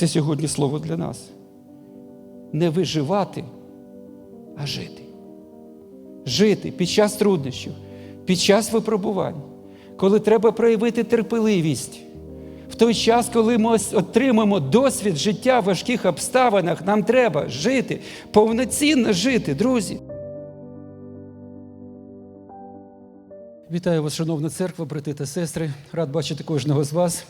Це сьогодні слово для нас. Не виживати, а жити. Жити під час труднощів, під час випробувань, коли треба проявити терпеливість. В той час, коли ми отримаємо досвід життя в важких обставинах, нам треба жити, повноцінно жити, друзі. Вітаю вас, шановна церква, брати та сестри. Рад бачити кожного з вас.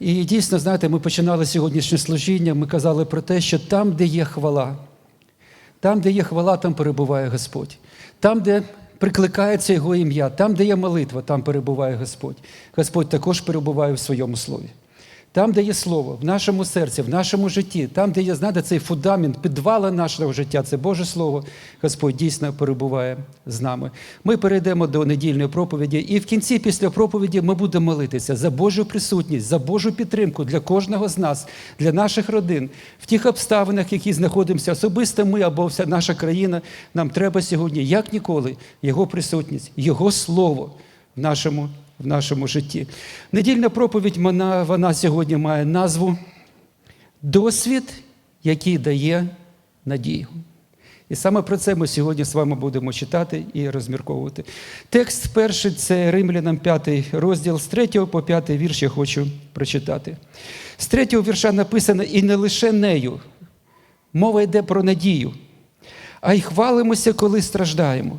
І дійсно, знаєте, ми починали сьогоднішнє служіння. Ми казали про те, що там, де є хвала, там, де є хвала, там перебуває Господь. Там, де прикликається Його ім'я, там, де є молитва, там перебуває Господь. Господь також перебуває в своєму слові. Там, де є слово, в нашому серці, в нашому житті, там, де є, знаєте, цей фундамент, підвала нашого життя, це Боже Слово, Господь дійсно перебуває з нами. Ми перейдемо до недільної проповіді, і в кінці, після проповіді, ми будемо молитися за Божу присутність, за Божу підтримку для кожного з нас, для наших родин, в тих обставинах, в яких знаходимося, особисто ми або вся наша країна. Нам треба сьогодні, як ніколи, Його присутність, Його Слово в нашому в нашому житті. Недільна проповідь вона, вона сьогодні має назву Досвід, який дає надію. І саме про це ми сьогодні з вами будемо читати і розмірковувати. Текст перший це Римлянам 5 розділ з 3 по 5 вірш я хочу прочитати. З 3 вірша написано і не лише нею. Мова йде про надію, а й хвалимося, коли страждаємо,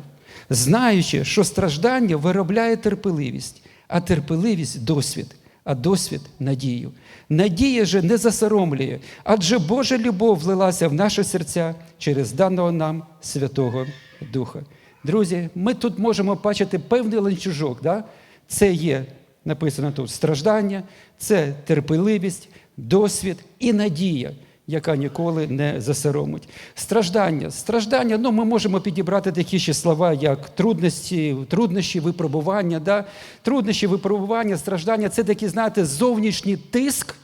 знаючи, що страждання виробляє терпеливість, а терпеливість досвід, а досвід надію. Надія же не засоромлює, адже Божа любов влилася в наші серця через даного нам Святого Духа. Друзі, ми тут можемо бачити певний ланцюжок. Да? Це є написано тут страждання, це терпеливість, досвід і надія яка ніколи не засоромить. Страждання. Страждання, ну ми можемо підібрати такі ще слова, як трудності, труднощі, випробування. Да? Труднощі, випробування, страждання це такий, знаєте, зовнішній тиск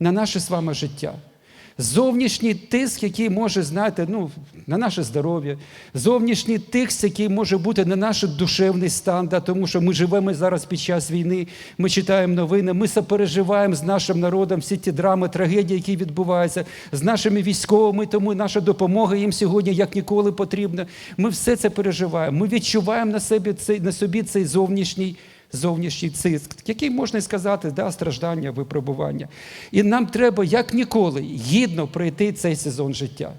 на наше з вами життя. Зовнішній тиск, який може, знаєте, ну, на наше здоров'я, зовнішній тиск, який може бути на наш душевний стан, да, тому що ми живемо зараз під час війни, ми читаємо новини, ми сопереживаємо з нашим народом всі ті драми, трагедії, які відбуваються, з нашими військовими, тому наша допомога їм сьогодні як ніколи потрібна. Ми все це переживаємо. Ми відчуваємо на собі цей, на собі цей зовнішній зовнішній циск, який можна сказати, да, страждання, випробування. І нам треба, як ніколи, гідно пройти цей сезон життя.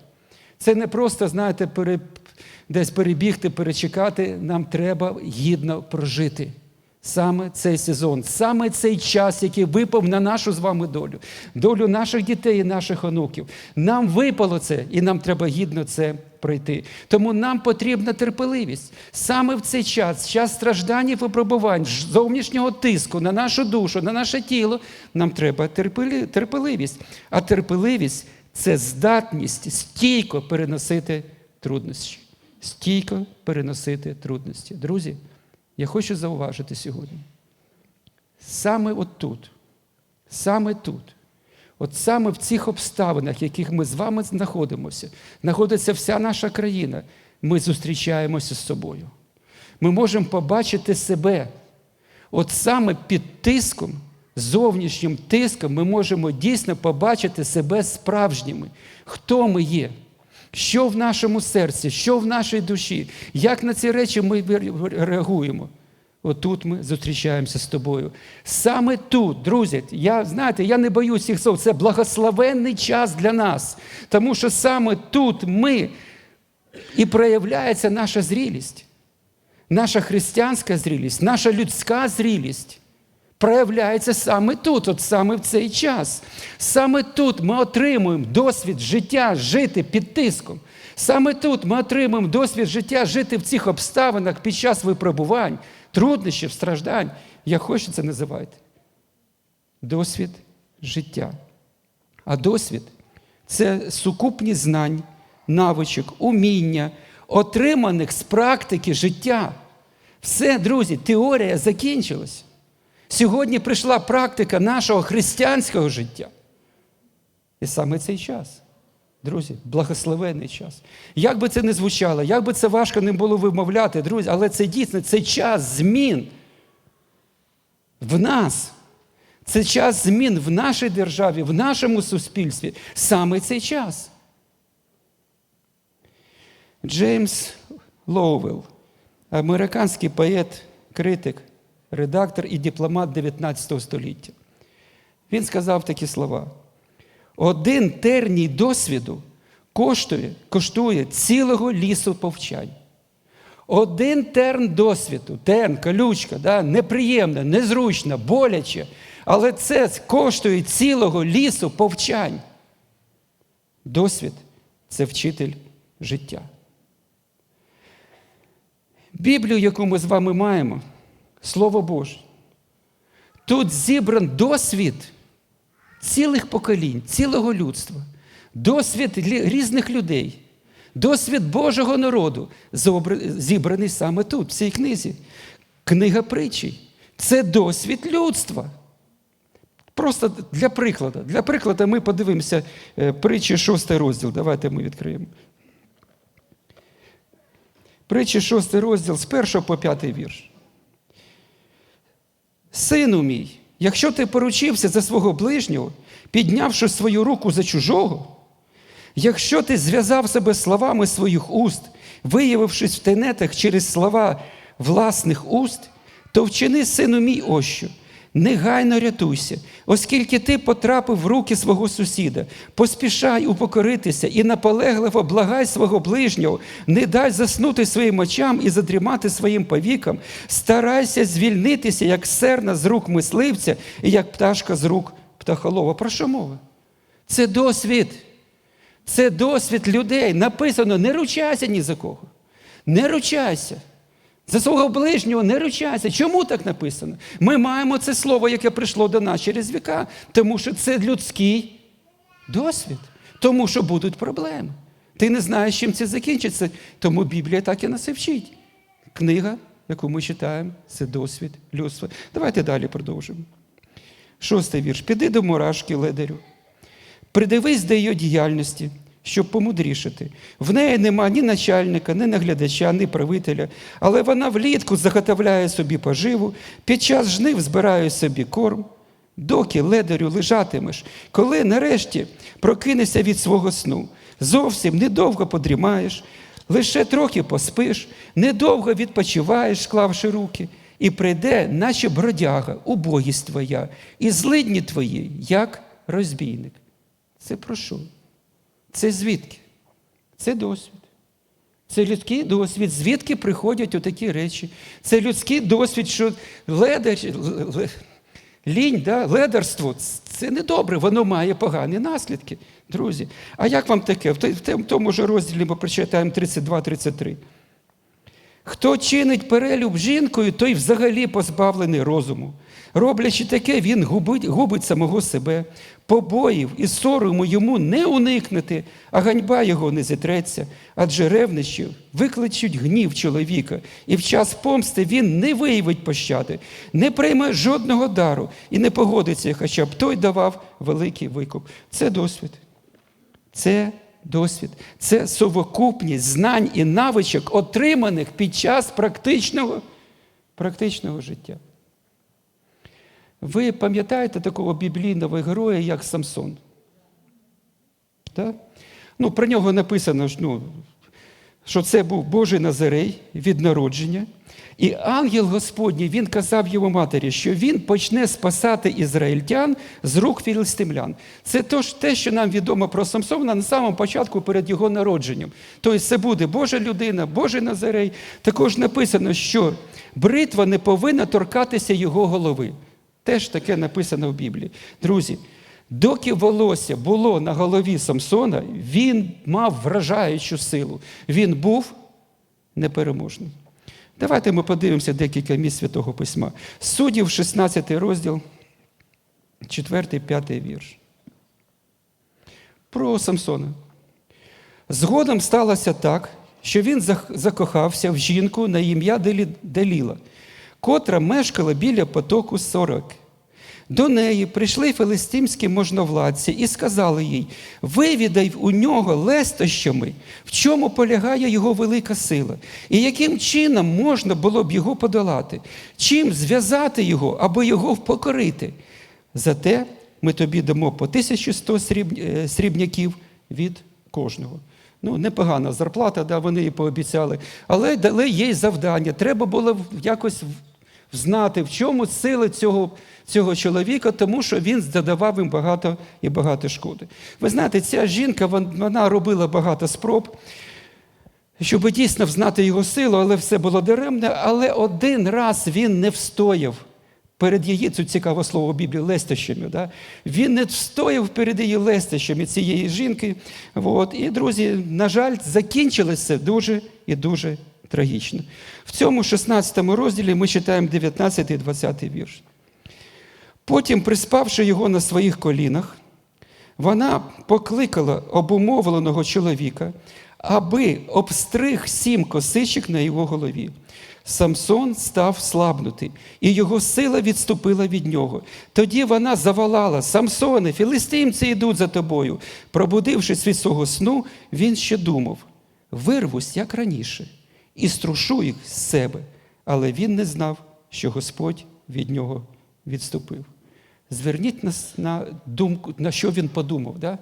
Це не просто, знаєте, пере, десь перебігти, перечекати. Нам треба гідно прожити. Саме цей сезон, саме цей час, який випав на нашу з вами долю, долю наших дітей і наших онуків. Нам випало це, і нам треба гідно це пройти. Тому нам потрібна терпеливість. Саме в цей час, час страждань і випробувань, зовнішнього тиску на нашу душу, на наше тіло, нам треба терпеливість. А терпеливість це здатність стійко переносити труднощі. Стійко переносити трудності. Друзі. Я хочу зауважити сьогодні. Саме от тут, саме тут, от саме в цих обставинах, в яких ми з вами знаходимося, знаходиться вся наша країна, ми зустрічаємося з собою. Ми можемо побачити себе. От саме під тиском, зовнішнім тиском, ми можемо дійсно побачити себе справжніми, хто ми є. Що в нашому серці, що в нашій душі, як на ці речі ми реагуємо? Отут ми зустрічаємося з тобою. Саме тут, друзі, я знаєте, я не боюсь цих слов, це благословенний час для нас. Тому що саме тут ми і проявляється наша зрілість, наша християнська зрілість, наша людська зрілість проявляється саме тут, от саме в цей час. Саме тут ми отримуємо досвід життя жити під тиском. Саме тут ми отримуємо досвід життя жити в цих обставинах під час випробувань, труднощів, страждань. Як хочете це називати. Досвід життя. А досвід це сукупність знань, навичок, уміння, отриманих з практики життя. Все, друзі, теорія закінчилась. Сьогодні прийшла практика нашого християнського життя. І саме цей час, друзі, благословений час. Як би це не звучало, як би це важко не було вимовляти, друзі, але це дійсно цей час змін в нас. Це час змін в нашій державі, в нашому суспільстві. Саме цей час. Джеймс Лоуелл, американський поет, критик, редактор і дипломат 19 століття. Він сказав такі слова: один терній досвіду коштує, коштує цілого лісу повчань. Один терн досвіду, терн, колючка, да, неприємна, незручна, боляче, але це коштує цілого лісу повчань. Досвід це вчитель життя. Біблію, яку ми з вами маємо, Слово Боже. Тут зібран досвід цілих поколінь, цілого людства, досвід різних людей, досвід Божого народу зібраний саме тут, в цій книзі. Книга притчій. Це досвід людства. Просто для прикладу. Для прикладу ми подивимося е, притчі 6 розділ. Давайте ми відкриємо. Притчі 6 розділ з 1 по 5 вірш. Сину мій, якщо ти поручився за свого ближнього, піднявши свою руку за чужого, якщо ти зв'язав себе словами своїх уст, виявившись в тенетах через слова власних уст, то вчини, сину мій, ось що – негайно рятуйся, оскільки ти потрапив в руки свого сусіда, поспішай упокоритися і наполегливо благай свого ближнього, не дай заснути своїм очам і задрімати своїм повікам, старайся звільнитися, як серна з рук мисливця і як пташка з рук птахолова. Про що мова? Це досвід. Це досвід людей. Написано: не ручайся ні за кого. Не ручайся. За свого ближнього не ручайся. Чому так написано? Ми маємо це слово, яке прийшло до нас через віка, тому що це людський досвід, тому що будуть проблеми. Ти не знаєш, чим це закінчиться, тому Біблія так і нас і вчить. Книга, яку ми читаємо, це досвід людства. Давайте далі продовжимо. Шостий вірш. Піди до мурашки ледарю. Придивись до її діяльності щоб помудрішити. В неї нема ні начальника, ні наглядача, ні правителя, але вона влітку заготовляє собі поживу, під час жнив збирає собі корм. Доки ледарю лежатимеш, коли нарешті прокинешся від свого сну, зовсім недовго подрімаєш, лише трохи поспиш, недовго відпочиваєш, склавши руки, і прийде, наче бродяга, убогість твоя, і злидні твої, як розбійник. Це про що? Це звідки? Це досвід. Це людський досвід, звідки приходять отакі речі. Це людський досвід, що ледар, лінь, да, ледарство це не добре, воно має погані наслідки, друзі. А як вам таке? В тому ж розділі ми прочитаємо 32-33. Хто чинить перелюб жінкою, той взагалі позбавлений розуму. Роблячи таке, він губить губить самого себе, побоїв і сорому йому не уникнути, а ганьба його не зітреться, адже ревнощі викличуть гнів чоловіка, і в час помсти він не виявить пощади, не прийме жодного дару і не погодиться, хоча б той давав великий викуп. Це досвід. Це досвід. Це совокупність знань і навичок, отриманих під час практичного, практичного життя. Ви пам'ятаєте такого біблійного героя, як Самсон? Так? Ну, Про нього написано, ну, що це був Божий Назарей від народження. І ангел Господній він казав його матері, що він почне спасати ізраїльтян з рук філістимлян. Це тож те, що нам відомо про Самсона на самому початку перед його народженням. Тобто це буде Божа людина, Божий Назарей. Також написано, що бритва не повинна торкатися його голови. Теж таке написано в Біблії. Друзі, доки волосся було на голові Самсона, він мав вражаючу силу. Він був непереможний. Давайте ми подивимося декілька місць Святого Письма. Суддів, 16 розділ, 4, 5 вірш. Про Самсона. Згодом сталося так, що він закохався в жінку на ім'я Деліла котра мешкала біля потоку Сороки. До неї прийшли филистимські можновладці і сказали їй: вивідай у нього лестощами, в чому полягає його велика сила, і яким чином можна було б його подолати, чим зв'язати його або його впокорити. Зате ми тобі дамо по 1100 е, срібняків від кожного. Ну, непогана зарплата, да, вони їй пообіцяли. Але дали їй завдання. Треба було якось знати, в чому сили цього, цього чоловіка, тому що він задавав їм багато і багато шкоди. Ви знаєте, ця жінка вона робила багато спроб, щоб дійсно взнати його силу, але все було даремне. Але один раз він не встояв перед її, це цікаве слово в Біблії, лестощами. Да? Він не встояв перед її лестощами цієї жінки. От. І, друзі, на жаль, закінчилося дуже і дуже трагічно. В цьому 16 розділі ми читаємо 19 і 20 вірш. Потім, приспавши його на своїх колінах, вона покликала обумовленого чоловіка, аби обстриг сім косичок на його голові. Самсон став слабнути, і його сила відступила від нього. Тоді вона заволала Самсоне, філистимці йдуть за тобою. Пробудившись від свого сну, він ще думав: вирвусь, як раніше, і струшу їх з себе. Але він не знав, що Господь від нього відступив. Зверніть на, с- на думку, на що він подумав. Да?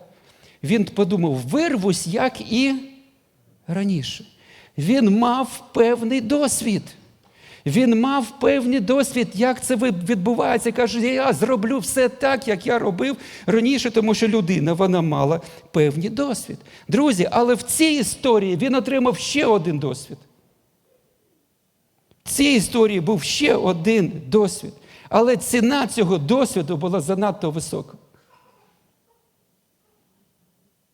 Він подумав, вирвусь, як і раніше. Він мав певний досвід. Він мав певний досвід, як це відбувається. Каже, я зроблю все так, як я робив раніше, тому що людина вона мала певний досвід. Друзі, але в цій історії він отримав ще один досвід. В цій історії був ще один досвід. Але ціна цього досвіду була занадто висока.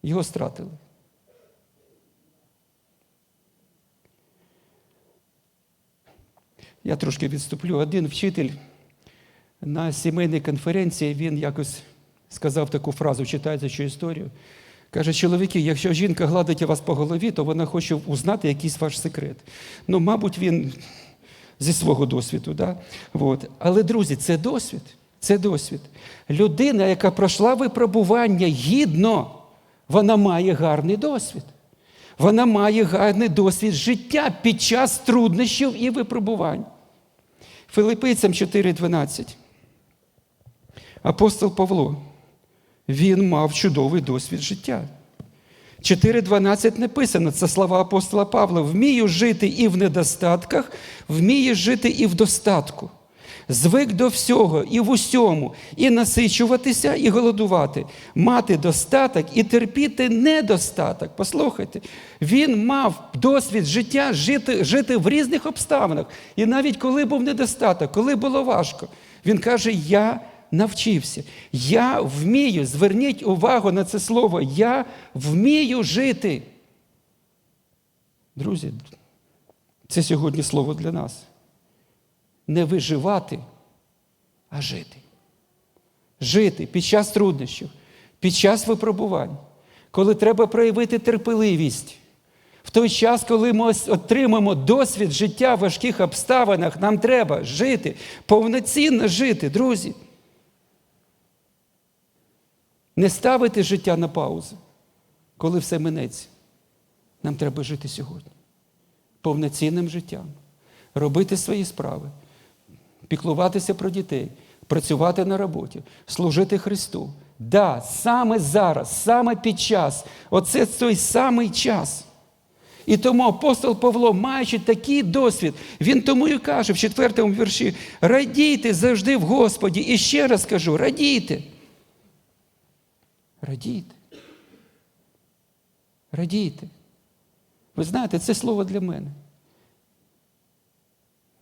Його стратили. Я трошки відступлю. Один вчитель на сімейній конференції він якось сказав таку фразу, читається цю історію. Каже, чоловіки, якщо жінка гладить вас по голові, то вона хоче узнати якийсь ваш секрет. Ну, мабуть, він зі свого досвіду. Да? От. Але, друзі, це досвід. Це досвід. Людина, яка пройшла випробування гідно, вона має гарний досвід. Вона має гарний досвід життя під час труднощів і випробувань. Филипийцям 4:12. Апостол Павло. Він мав чудовий досвід життя. 4.12 написано, це слова апостола Павла. Вмію жити і в недостатках, вмію жити і в достатку. Звик до всього і в усьому, і насичуватися, і голодувати, мати достаток і терпіти недостаток. Послухайте, він мав досвід життя жити, жити в різних обставинах. І навіть коли був недостаток, коли було важко, він каже: Я навчився. Я вмію, зверніть увагу на це слово, я вмію жити. Друзі, це сьогодні слово для нас. Не виживати, а жити. Жити під час труднощів, під час випробувань, коли треба проявити терпеливість. В той час, коли ми отримаємо досвід життя в важких обставинах, нам треба жити, повноцінно жити, друзі. Не ставити життя на паузу, коли все минеться. Нам треба жити сьогодні. Повноцінним життям, робити свої справи, піклуватися про дітей, працювати на роботі, служити Христу. Да, саме зараз, саме під час, оце той самий час. І тому апостол Павло, маючи такий досвід, він тому і каже в четвертому вірші: радійте завжди в Господі. І ще раз кажу, радійте. Радійте. Радійте. Ви знаєте, це слово для мене.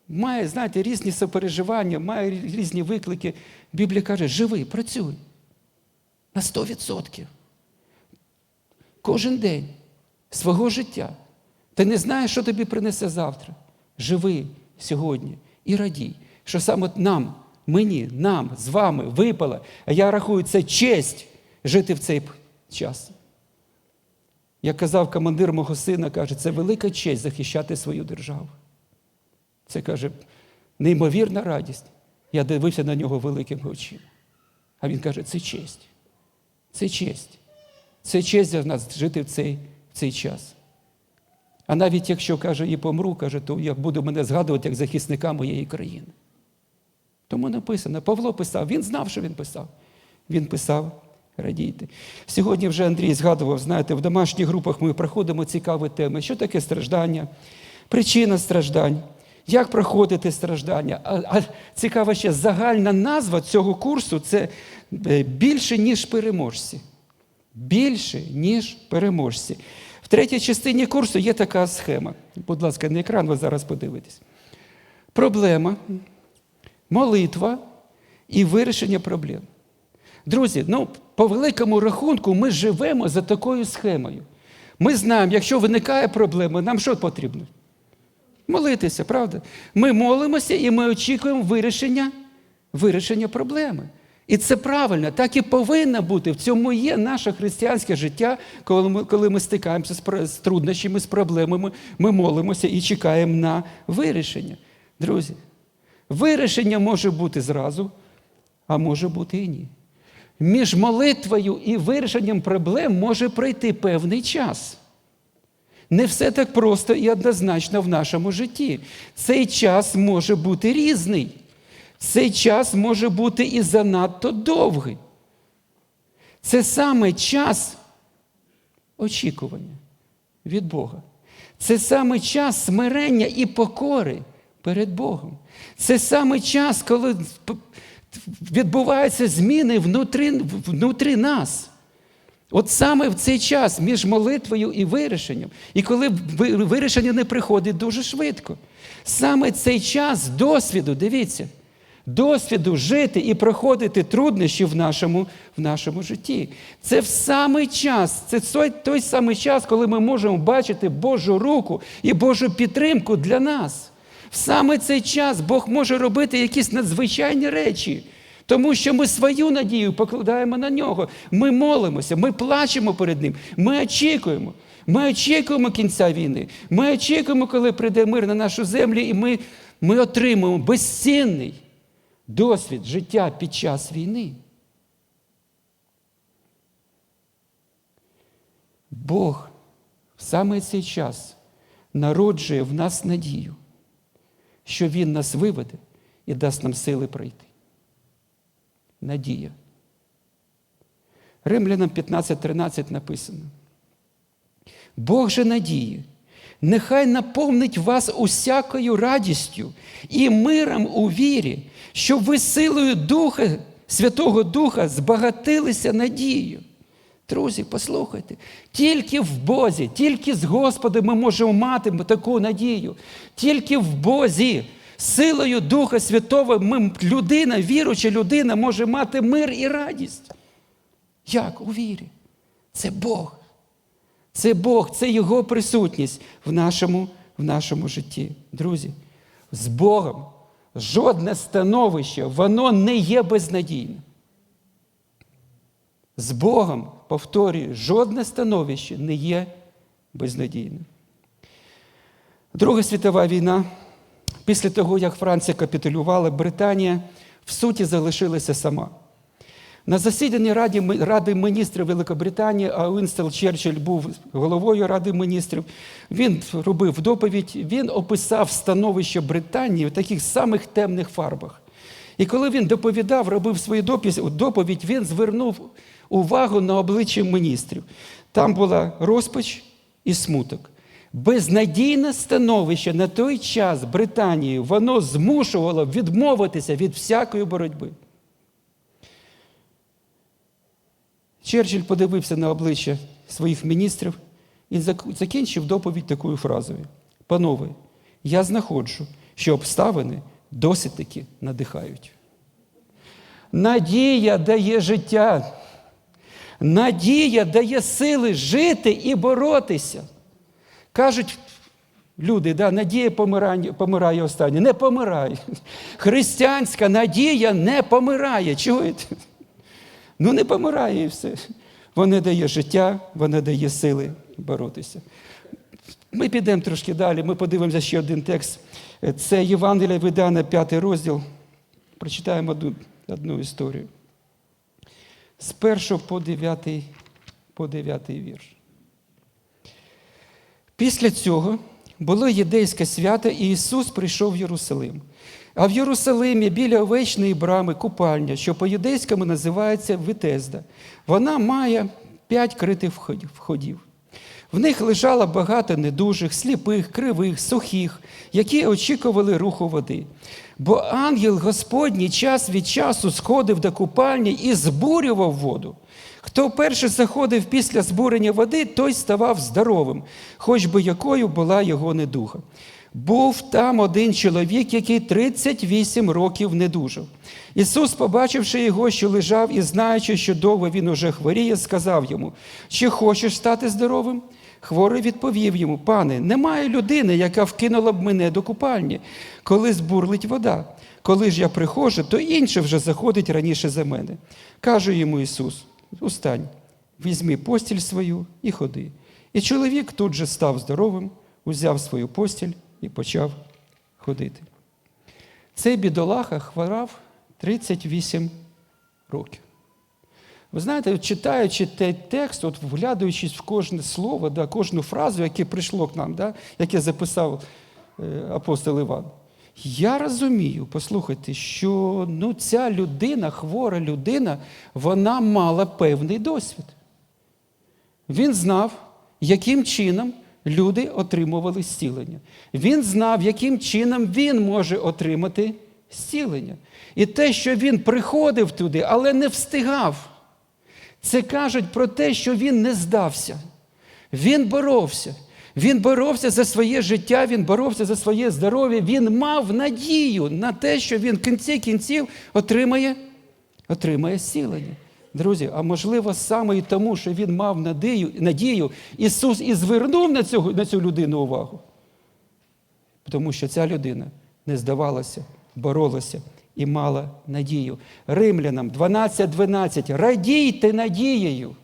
Має, знаєте, різні сопереживання, має різні виклики. Біблія каже, живи, працюй. На 100%. Кожен день свого життя. Ти не знаєш, що тобі принесе завтра. Живи сьогодні і радій, що саме нам, мені, нам з вами випало, а я рахую, це честь жити в цей час. Як казав командир мого сина, каже, це велика честь захищати свою державу. Це каже, неймовірна радість. Я дивився на нього великими очима. А він каже, це честь. Це честь. Це честь для нас жити в цей, в цей час. А навіть якщо каже, і помру, каже, то я буду мене згадувати як захисника моєї країни. Тому написано, Павло писав, він знав, що він писав. Він писав, радійте. Сьогодні вже Андрій згадував, знаєте, в домашніх групах ми проходимо цікаві теми. Що таке страждання? Причина страждань. Як проходити страждання? А, а цікава ще загальна назва цього курсу це е, більше, ніж переможці. Більше, ніж переможці. В третій частині курсу є така схема. Будь ласка, на екран ви зараз подивитесь. Проблема, молитва і вирішення проблем. Друзі, ну, по великому рахунку ми живемо за такою схемою. Ми знаємо, якщо виникає проблема, нам що потрібно? Молитися, правда? Ми молимося і ми очікуємо вирішення, вирішення проблеми. І це правильно, так і повинно бути. В цьому є наше християнське життя, коли ми, коли ми стикаємося з, з труднощами, з проблемами, ми молимося і чекаємо на вирішення. Друзі, вирішення може бути зразу, а може бути і ні. Між молитвою і вирішенням проблем може пройти певний час. Не все так просто і однозначно в нашому житті. Цей час може бути різний. Цей час може бути і занадто довгий. Це саме час очікування від Бога. Це саме час смирення і покори перед Богом. Це саме час, коли відбуваються зміни внутрі, внутрі нас. От саме в цей час між молитвою і вирішенням, і коли вирішення не приходить дуже швидко, саме цей час досвіду, дивіться, досвіду жити і проходити труднощі в нашому, в нашому житті. Це в самий час, це той, той самий час, коли ми можемо бачити Божу руку і Божу підтримку для нас. В саме цей час Бог може робити якісь надзвичайні речі. Тому що ми свою надію покладаємо на нього. Ми молимося, ми плачемо перед ним, ми очікуємо. Ми очікуємо кінця війни. Ми очікуємо, коли прийде мир на нашу землю, і ми, ми отримуємо безцінний досвід життя під час війни. Бог в саме цей час народжує в нас надію, що Він нас виведе і дасть нам сили пройти надія. Римлянам 15.13 написано. Бог же надії, нехай наповнить вас усякою радістю і миром у вірі, щоб ви силою Духа, Святого Духа збагатилися надією. Друзі, послухайте, тільки в Бозі, тільки з Господом ми можемо мати таку надію. Тільки в Бозі, силою Духа Святого, ми, людина, віруча людина, може мати мир і радість. Як у вірі? Це Бог. Це Бог, це Його присутність в нашому, в нашому житті. Друзі, з Богом жодне становище, воно не є безнадійним. З Богом, повторюю, жодне становище не є безнадійним. Друга світова війна, після того, як Франція капітулювала, Британія в суті залишилася сама. На засіданні Раді, Ради міністрів Великобританії, а Уінстон Черчилль був головою Ради міністрів, він робив доповідь, він описав становище Британії в таких самих темних фарбах. І коли він доповідав, робив свою доповідь, він звернув увагу на обличчя міністрів. Там була розпач і смуток. Безнадійне становище на той час Британії воно змушувало відмовитися від всякої боротьби. Черчилль подивився на обличчя своїх міністрів і закінчив доповідь такою фразою: Панове, я знаходжу, що обставини досить таки надихають. Надія дає життя. Надія дає сили жити і боротися. Кажуть люди, да, надія помирає, помирає останнє. Не помирає. Християнська надія не помирає. Чуєте? Ну, не помирає і все. Вона дає життя, вона дає сили боротися. Ми підемо трошки далі, ми подивимося ще один текст. Це Євангелія видане, п'ятий розділ. Прочитаємо одну, одну історію. З першого по дев'ятий, по дев'ятий вірш. Після цього було єдейське свято, і Ісус прийшов в Єрусалим. А в Єрусалимі біля овечної брами купальня, що по-юдейському називається Витезда. Вона має п'ять критих входів. В них лежало багато недужих, сліпих, кривих, сухих, які очікували руху води. Бо ангел Господній час від часу сходив до купальні і збурював воду. Хто вперше заходив після збурення води, той ставав здоровим, хоч би якою була його недуга. Був там один чоловік, який 38 років не дужав. Ісус, побачивши його, що лежав і знаючи, що довго він уже хворіє, сказав йому: Чи хочеш стати здоровим? Хворий відповів йому: Пане, немає людини, яка вкинула б мене до купальні, коли збурлить вода. Коли ж я приходжу, то інше вже заходить раніше за мене. Каже йому Ісус: Устань, візьми постіль свою і ходи. І чоловік тут же став здоровим, узяв свою постіль і почав ходити. Цей бідолаха хворав 38 років. Ви знаєте, читаючи цей текст, от вглядуючись в кожне слово, да, кожну фразу, яке прийшло к нам, да, яке записав е, апостол Іван, я розумію, послухайте, що ну, ця людина, хвора людина, вона мала певний досвід. Він знав, яким чином люди отримували зцілення. Він знав, яким чином він може отримати зцілення. І те, що він приходив туди, але не встигав, це кажуть про те, що він не здався. Він боровся. Він боровся за своє життя, він боровся за своє здоров'я, він мав надію на те, що він в кінці кінців отримає, отримає зцілення. Друзі, а можливо, саме і тому, що він мав надію, надію Ісус і звернув на цю, на цю людину увагу. Тому що ця людина не здавалася, боролася і мала надію. Римлянам 12.12. Радійте надією.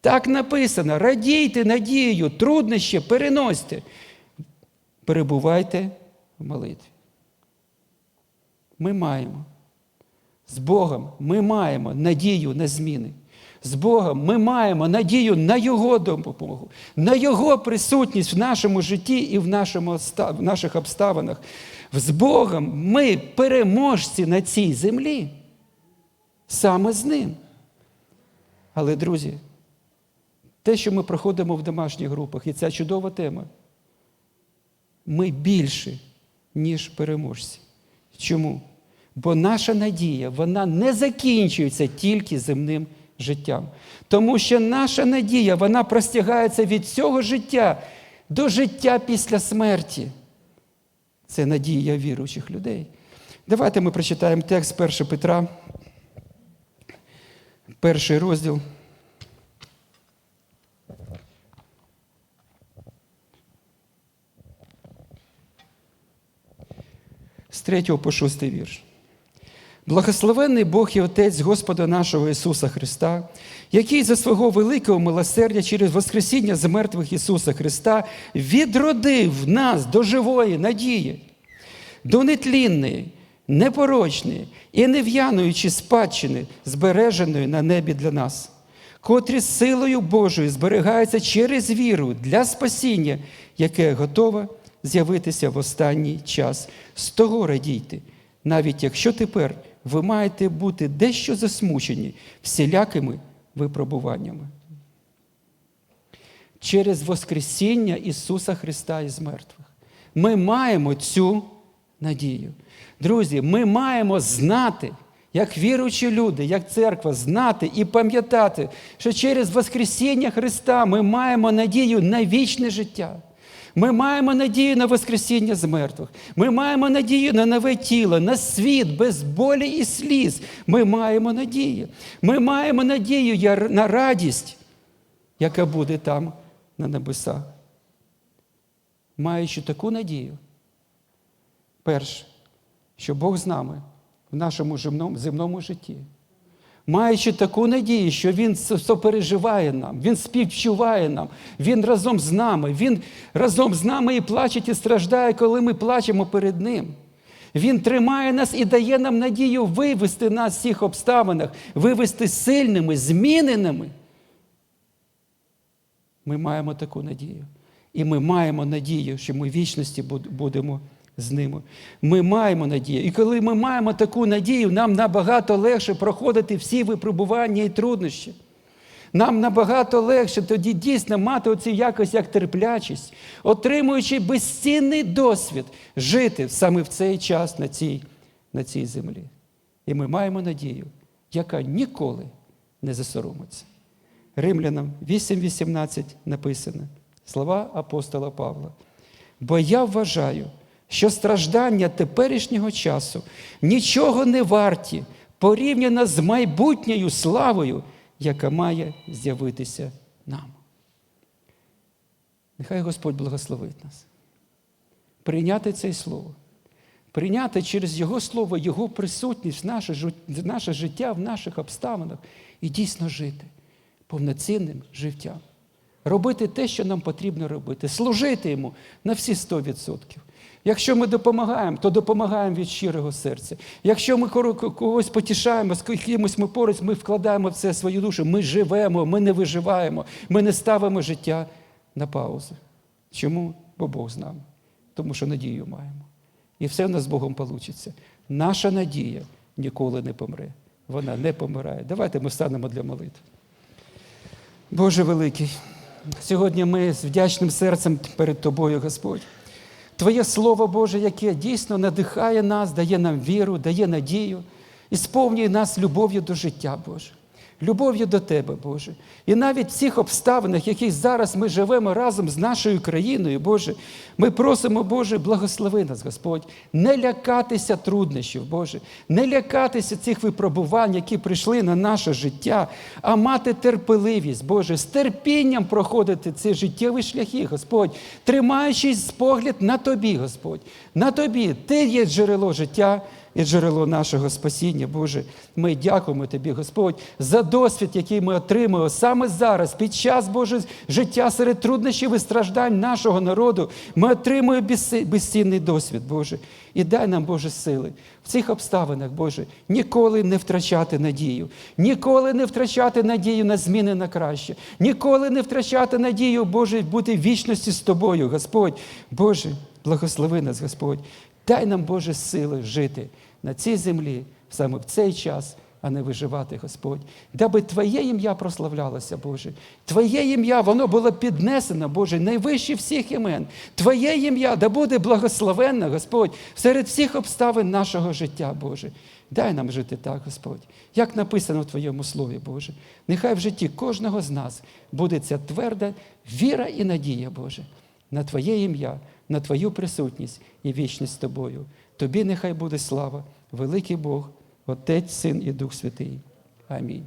Так написано: радійте надією, труднощі переносьте. Перебувайте в молитві. Ми маємо. З Богом ми маємо надію на зміни. З Богом ми маємо надію на Його допомогу, на Його присутність в нашому житті і в, нашому, в наших обставинах. З Богом ми переможці на цій землі. Саме з Ним. Але, друзі, те, що ми проходимо в домашніх групах, і ця чудова тема, ми більше, ніж переможці. Чому? Бо наша надія, вона не закінчується тільки земним життям. Тому що наша надія, вона простягається від цього життя до життя після смерті. Це надія віруючих людей. Давайте ми прочитаємо текст 1 Петра, перший розділ. З 3 по 6 вірш. Благословенний Бог і Отець Господа нашого Ісуса Христа, який за свого великого милосердя через Воскресіння з мертвих Ісуса Христа відродив нас до живої надії, до нетлінної, непорочної і нев'яної спадщини, збереженої на небі для нас, котрі силою Божою зберігаються через віру для спасіння, яке готове з'явитися в останній час. З того радійте, навіть якщо тепер ви маєте бути дещо засмучені всілякими випробуваннями. Через Воскресіння Ісуса Христа із мертвих. Ми маємо цю надію. Друзі, ми маємо знати, як віруючі люди, як церква, знати і пам'ятати, що через Воскресіння Христа ми маємо надію на вічне життя. Ми маємо надію на Воскресіння з мертвих. Ми маємо надію на нове тіло, на світ без болі і сліз. Ми маємо надію. Ми маємо надію на радість, яка буде там на небесах. Маючи таку надію, перше, що Бог з нами в нашому земному, житті. Маючи таку надію, що Він со- сопереживає нам, Він співчуває нам, Він разом з нами, Він разом з нами і плаче, і страждає, коли ми плачемо перед Ним. Він тримає нас і дає нам надію вивести нас з цих обставинах, вивести сильними, зміненими. Ми маємо таку надію. І ми маємо надію, що ми в вічності будемо з ними. Ми маємо надію. І коли ми маємо таку надію, нам набагато легше проходити всі випробування і труднощі. Нам набагато легше тоді дійсно мати оцю якось як терплячість, отримуючи безцінний досвід жити саме в цей час на цій, на цій землі. І ми маємо надію, яка ніколи не засоромиться. Римлянам 8.18 написано слова апостола Павла. Бо я вважаю, що страждання теперішнього часу нічого не варті порівняно з майбутньою славою, яка має з'явитися нам. Нехай Господь благословить нас. Прийняти це слово, прийняти через Його слово, Його присутність наше, наше життя, в наших обставинах і дійсно жити повноцінним життям. Робити те, що нам потрібно робити, служити йому на всі 100%. Якщо ми допомагаємо, то допомагаємо від щирого серця. Якщо ми когось потішаємо, з кимось ми поруч, ми вкладаємо в це свою душу, ми живемо, ми не виживаємо, ми не ставимо життя на паузу. Чому? Бо Бог з нами. Тому що надію маємо. І все в нас з Богом вийде. Наша надія ніколи не помре. Вона не помирає. Давайте ми встанемо для молитви. Боже великий, сьогодні ми з вдячним серцем перед Тобою, Господь. Твоє Слово Боже, яке дійсно надихає нас, дає нам віру, дає надію і сповнює нас любов'ю до життя, Боже. Любов'ю до Тебе, Боже. І навіть в цих обставинах, в яких зараз ми живемо разом з нашою країною, Боже, ми просимо, Боже, благослови нас, Господь, не лякатися труднощів, Боже, не лякатися цих випробувань, які прийшли на наше життя, а мати терпеливість, Боже, з терпінням проходити ці життєві шляхи, Господь, тримаючись погляд на Тобі, Господь, на Тобі. Ти є джерело життя і джерело нашого спасіння, Боже. Ми дякуємо Тобі, Господь, за досвід, який ми отримуємо саме зараз, під час Боже життя серед труднощів і страждань нашого народу. Ми отримуємо безцінний досвід, Боже. І дай нам, Боже, сили в цих обставинах, Боже, ніколи не втрачати надію, ніколи не втрачати надію на зміни на краще, ніколи не втрачати надію, Боже, бути в вічності з Тобою, Господь. Боже, благослови нас, Господь. Дай нам, Боже, сили жити на цій землі саме в цей час, а не виживати, Господь. Даби Твоє ім'я прославлялося, Боже. Твоє ім'я, воно було піднесено, Боже, найвище всіх імен. Твоє ім'я да буде благословенне, Господь, серед всіх обставин нашого життя, Боже. Дай нам жити так, Господь, як написано в Твоєму Слові, Боже. Нехай в житті кожного з нас буде ця тверда віра і надія, Боже, на Твоє ім'я, на Твою присутність і вічність з Тобою. Тобі нехай буде слава, великий Бог, Отець, Син і Дух Святий. Амінь.